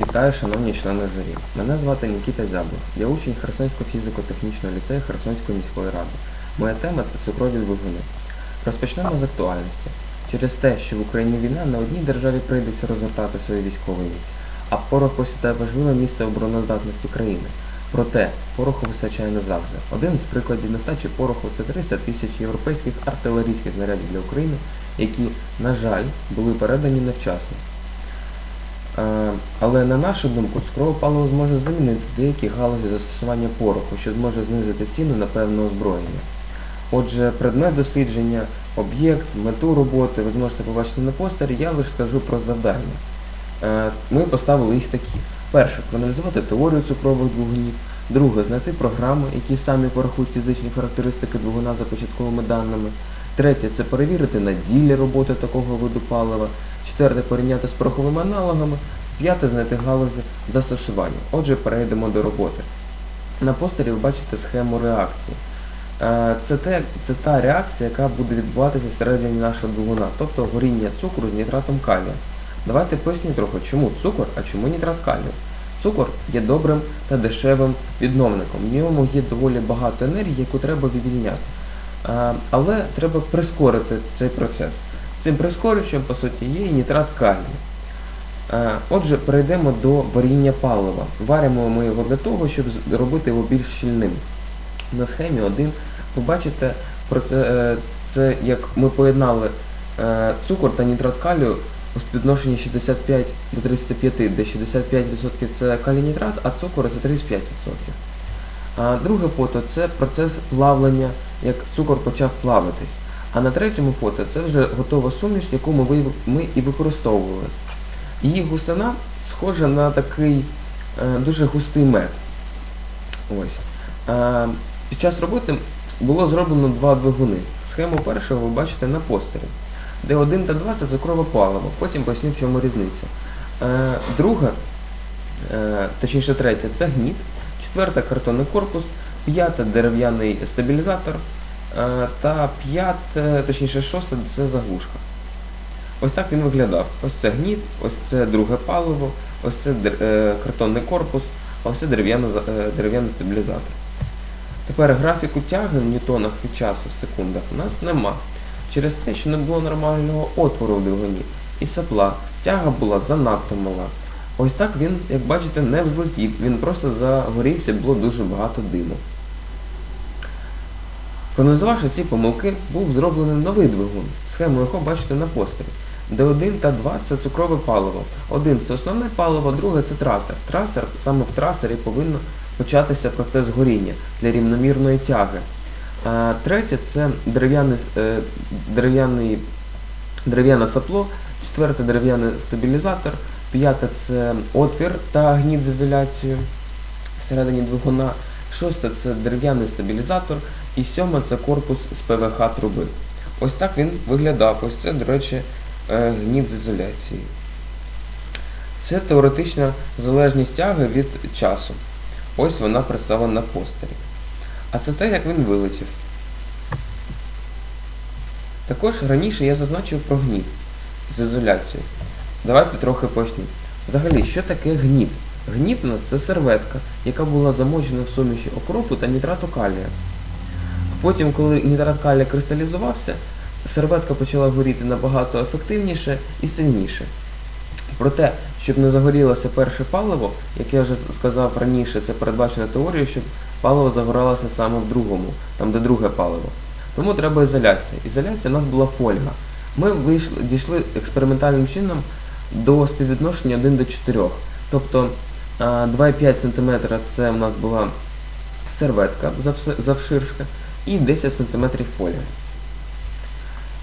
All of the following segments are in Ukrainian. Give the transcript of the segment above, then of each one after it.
Вітаю, шановні члени журі. Мене звати Нікіта Зяблов. Я учень Херсонського фізико-технічного ліцею Херсонської міської ради. Моя тема це цукрові двигуни. Розпочнемо з актуальності. Через те, що в Україні війна, на одній державі прийдеться розгортати свої військові військ, а порох посідає важливе місце обороноздатності країни. Проте пороху вистачає не завжди. Один з прикладів нестачі пороху це 300 тисяч європейських артилерійських знарядів для України, які, на жаль, були передані невчасно. Е, Але на нашу думку, цукрове паливо зможе замінити деякі галузі застосування пороху, що зможе знизити ціни на певне озброєння. Отже, предмет дослідження, об'єкт, мету роботи ви зможете побачити на постері, я лише скажу про завдання. Е, Ми поставили їх такі. Перше, проаналізувати теорію цукрових двигунів. Друге, знайти програми, які самі порахують фізичні характеристики двигуна за початковими даними. Третє це перевірити на ділі роботи такого виду палива. Четверте порівняти з пороховими аналогами. П'яте знайти галузі застосування. Отже, перейдемо до роботи. На постері ви бачите схему реакції. Е, Це, те, це та реакція, яка буде відбуватися всередині нашого двигуна, тобто горіння цукру з нітратом калія. Давайте поясню трохи, чому цукор, а чому нітрат калію. Цукор є добрим та дешевим відновником. В ньому є доволі багато енергії, яку треба вивільняти. Е, Але треба прискорити цей процес. Цим прискорювачем, по суті, є і нітрат калію. Е, Отже, перейдемо до варіння палива. Варимо ми його для того, щоб зробити його більш щільним. На схемі 1 ви бачите, це, е, як ми поєднали цукор та нітрат калію у співвідношенні 65 до 35, де 65% це калій-нітрат, а цукор це 35%. Друге фото це процес плавлення, як цукор почав плавитись. А на третьому фото це вже готова суміш, яку ми, ми і використовували. Її густина схожа на такий е, дуже густий мед. Ось. Е, під час роботи було зроблено два двигуни. Схему першого ви бачите на постері, де 1 та 2 це цукрове паливо. Потім поясню, в чому різниця. Е, друге, е, точніше третє, це гніт, четверта картонний корпус, п'ята дерев'яний стабілізатор е, та п'яте, точніше шосте це заглушка. Ось так він виглядав. Ось це гніт, ось це друге паливо, ось це е, картонний корпус, а ось це е, дерев'яний стабілізатор. Тепер графіку тяги в ньютонах від часу в секундах у нас нема. Через те, що не було нормального отвору в двигуні і сопла, тяга була занадто мала. Ось так він, як бачите, не взлетів, він просто загорівся, було дуже багато диму. Проаналізувавши ці помилки, був зроблений новий двигун, схему якого бачите на постері, де 1 та 2 це цукрове паливо. Один це основне паливо, друге це трасер. Трасер саме в трасері повинно початися процес горіння для рівномірної тяги. Третє це е, дерев'яне сапло, четверте дерев'яний стабілізатор, п'яте це отвір та гніт з ізоляцією всередині двигуна, шосте це дерев'яний стабілізатор, і сьоме це корпус з ПВХ труби. Ось так він виглядав. Ось це, до речі, е, гніт з ізоляцією. Це теоретична залежність тяги від часу. Ось вона представлена на постері. А це те, як він вилетів. Також раніше я зазначив про гніт з ізоляцією. Давайте трохи поясню. Взагалі, що таке гніт? Гніт у нас це серветка, яка була замочена в суміші окропу та нітрату калія. Потім, коли нітрат калія кристалізувався, серветка почала горіти набагато ефективніше і сильніше. Проте, щоб не загорілося перше паливо, як я вже сказав раніше, це передбачено теорією, щоб паливо загоралося саме в другому, там де друге паливо. Тому треба ізоляція. Ізоляція у нас була фольга. Ми вийшли, дійшли експериментальним чином до співвідношення 1 до 4. Тобто 2,5 см це у нас була серветка завширшка і 10 см.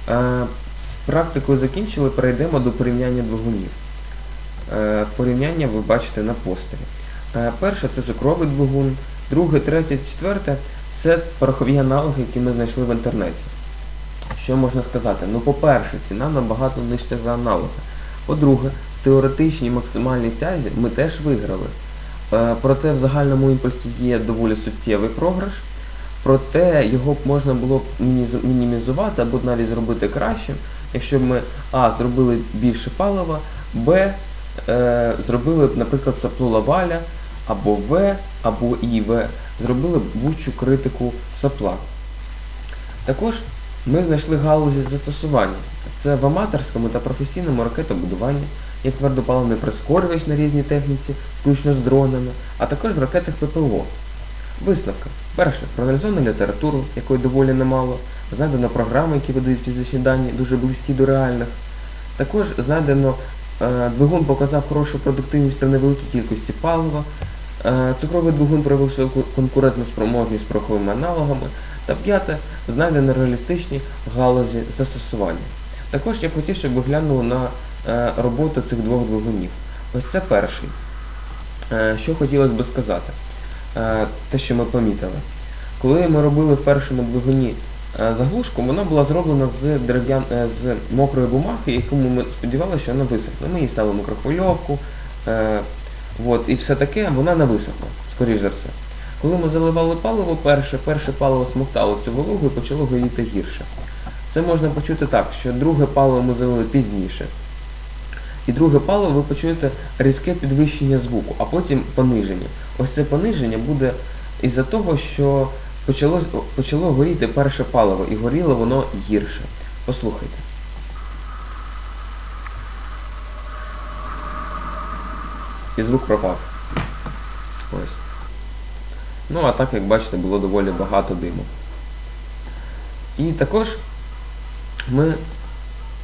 Е, З практикою закінчили, перейдемо до порівняння двигунів. Е, Порівняння ви бачите на постері. Е, Перше це цукровий двигун, друге, третє, четверте це порохові аналоги, які ми знайшли в інтернеті. Що можна сказати? Ну, по-перше, ціна набагато нижча за аналоги. По-друге, в теоретичній максимальній тязі ми теж виграли. Е, Проте в загальному імпульсі є доволі суттєвий програш. Проте його б можна було б мінімізувати або навіть зробити краще, якщо б ми А. зробили більше палива, Б. е, зробили б, наприклад, саплу Лаваля або В, або ІВ, зробили б вущу критику сапла. Також ми знайшли галузі застосування. Це в аматорському та професійному ракетобудуванні, як твердопаливний прискорювач на різній техніці, включно з дронами, а також в ракетах ППО. Висновка. Перше, проаналізовано літературу, якої доволі немало, знайдено програми, які видають фізичні дані, дуже близькі до реальних. Також знайдено е, двигун показав хорошу продуктивність при невеликій кількості палива. Е, цукровий двигун проявив свою ку- конкурентну спроможність з пороховими аналогами. Та п'яте, знайдено реалістичні галузі застосування. Також я б хотів, щоб ви глянули на е, роботу цих двох двигунів. Ось це перший. Що хотілося б сказати, те, що ми помітили. Коли ми робили в першому двигуні е, заглушку, вона була зроблена з дерев'ян е, з мокрої бумаги, якому ми сподівалися, що вона висохне. Ми їй ставили мікрохвильовку, е, от, і все таке, вона не висохла, скоріш за все. Коли ми заливали паливо перше, перше паливо смоктало цю вологу і почало горіти гірше. Це можна почути так, що друге паливо ми залили пізніше. І друге паливо ви почуєте різке підвищення звуку, а потім пониження. Ось це пониження буде із-за того, що почало, почало горіти перше паливо, і горіло воно гірше. Послухайте. І звук пропав. Ось. Ну, а так, як бачите, було доволі багато диму. І також ми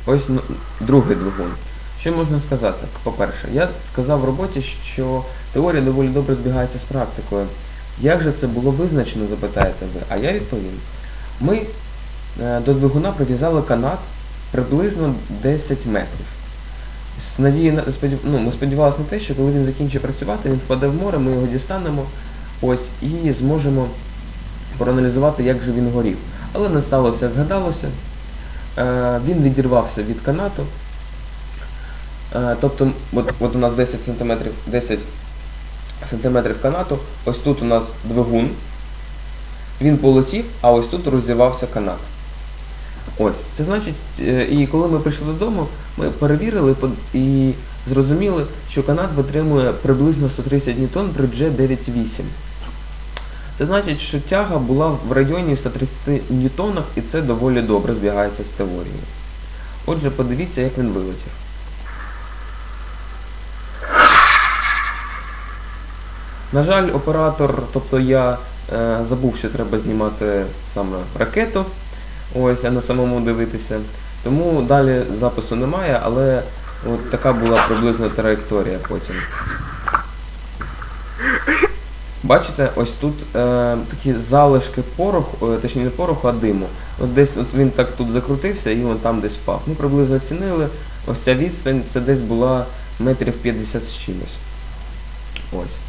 ось ну, другий двигун. Що можна сказати? По-перше, я сказав в роботі, що теорія доволі добре збігається з практикою. Як же це було визначено, запитаєте ви? А я відповім. Ми е, до двигуна прив'язали канат приблизно 10 метрів. З надії ну, ми сподівалися на те, що коли він закінчить працювати, він впаде в море, ми його дістанемо ось і зможемо проаналізувати, як же він горів. Але не сталося, як гадалося. Е, він відірвався від канату. Е, тобто, от, от у нас 10 см, 10 см канату, ось тут у нас двигун, він полетів, а ось тут розірвався канат. Ось, це значить, е, і коли ми прийшли додому, ми перевірили і зрозуміли, що канат витримує приблизно 130 ньютон при G98. Це значить, що тяга була в районі 130 ньютонах, і це доволі добре збігається з теорією. Отже, подивіться, як він вилетів. На жаль, оператор, тобто я е, забув, що треба знімати саме ракету, ось, а не самому дивитися. Тому далі запису немає, але от така була приблизно траєкторія потім. Бачите, ось тут е, такі залишки пороху, е, точніше не пороху, а диму. От десь от він так тут закрутився і він там десь впав. Ми приблизно оцінили, ось ця відстань, це десь була метрів 50 з чимось. Ось.